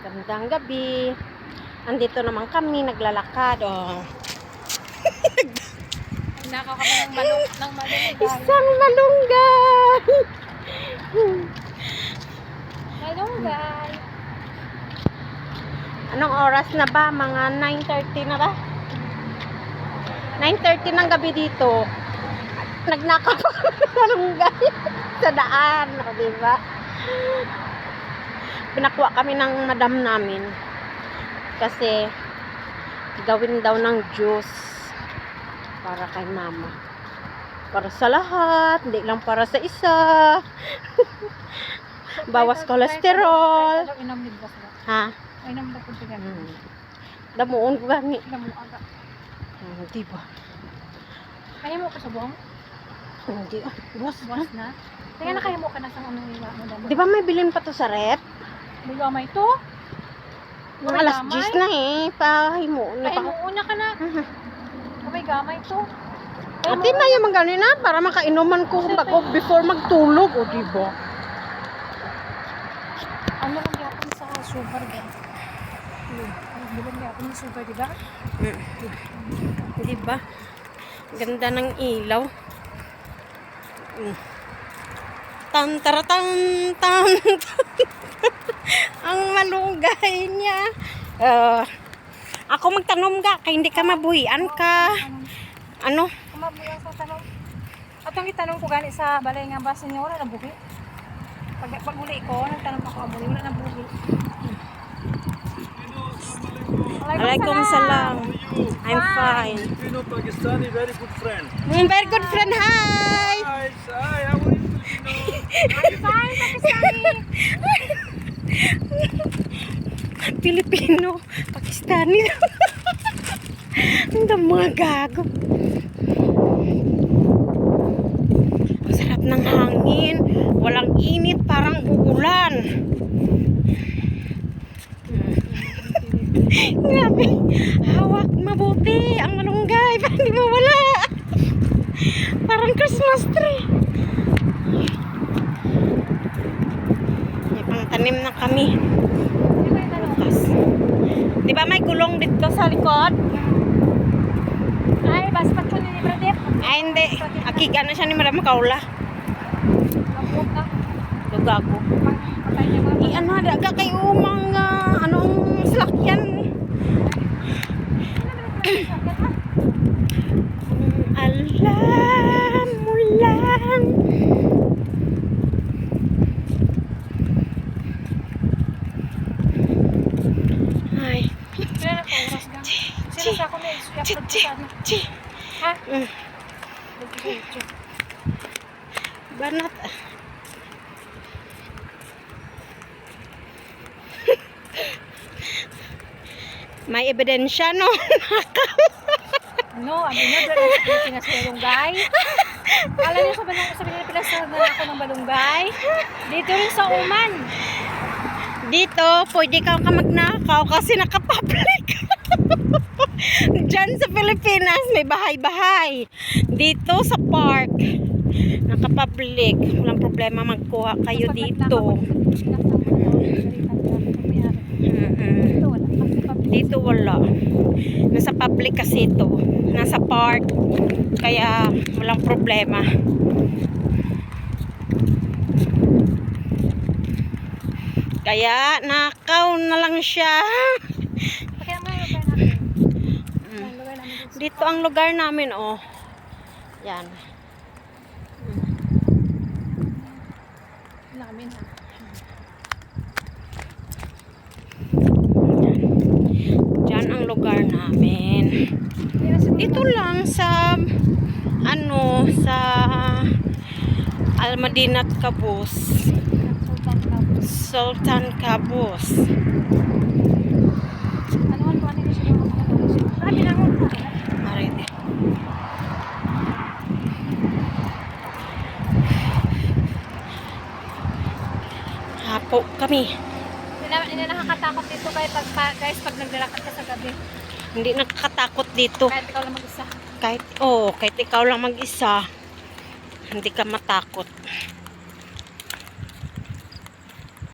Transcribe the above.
Magandang gabi. Andito naman kami, naglalakad. Oh. Nakaw kami ng manok, ng malunggay. Isang malunggay! Malunggay. Anong oras na ba? Mga 9.30 na ba? 9.30 ng gabi dito. Nagnakaw ng malunggay sa daan. O, diba? Pinakuha kami ng madam namin. Kasi gawin daw ng juice para kay mama. Para sa lahat, hindi lang para sa isa. Bawas cholesterol. Ha? Hmm. Damuon ko gani. Hmm, di ba? Kaya mo ka sa buong? Hindi. ah, Buwas na. Kaya na kaya mo ka na sa anong mo. Di ba may bilin pa to sa rep? May gamay to? May alas gamay? 10 na eh. Pahay mo. Na Ay, pa. mo una ka na. May gamay to. Kaya Ate, may yung mga na para makainuman ko bago before magtulog. O, di ba? Ano lang yapon sa sugar din? Ano lang yapon sa sugar, di ba? Di ba? Ganda ng ilaw. Mm. Tan tara tan tan tan. Ang malunggay niya. Ah, ako magtanom ga kay hindi ka mabuhian ka. Ano? Kumabuya sa. Atong itanong ko gani sa balay nga basa niya wala na buhi. Pag pag uli ko, nagtanong ako wala na buhi. Alaikum salam. I'm fine. Filipino Pakistani very good friend. Mm, very good friend. Hi. Hi, hi, how are you, Filipino? Fine, Pakistani. Pilipino, Pakistani. Ang mga gago. Ang sarap ng hangin. Walang init, parang uulan. Grabe. Hawak mabuti. Ang malunggay. Parang di mawala. Parang Christmas tree. Pangtanim na kami. Bukas. Di ba may gulong dito sa likod? Ay, bas pa ni Bradep. Ay, hindi. Akiga na siya ni Madam Kaula. Na. Lugago. Patay niya mga. I ano, daga kay umang ah, anong salakyan. Kung alam mo lang. Ay. Sila na po, oras na Chi, chi, ano. chi. Ha? Banat. May ebidensya, no? Ano, ano niya, dala sa sa balunggay. Alam niyo sa balunggay, sa Pilipinas na ako ng balunggay. Dito rin sa Uman. Dito, pwede ka ka magnakaw kasi nakapublic. Diyan sa Pilipinas, may bahay-bahay. Dito sa park, nakapublic. Walang problema magkuha kayo dito. Dito wala. Nasa public kasi ito. Nasa park. Kaya walang problema. Kaya nakaw na lang siya. Kaya nga yung lugar natin. Mm. Yung lugar namin dito. Ang lugar namin, oh. Yan. Namin ha. Diyan ang lugar namin. Dito lang sa ano sa Almadinat Cabos. Sultan Tapos. Sultan Cabos. Ano ang ano nito siguro mga ano. Ah, binangon pa. Arete. Hapo kami. Hindi na, hindi na nakakatakot dito kahit pag, pa- guys pag naglalakad ka sa gabi. Hindi nakakatakot dito. Kahit ikaw lang mag-isa. Kahit, oh, kahit ikaw lang mag-isa, hindi ka matakot.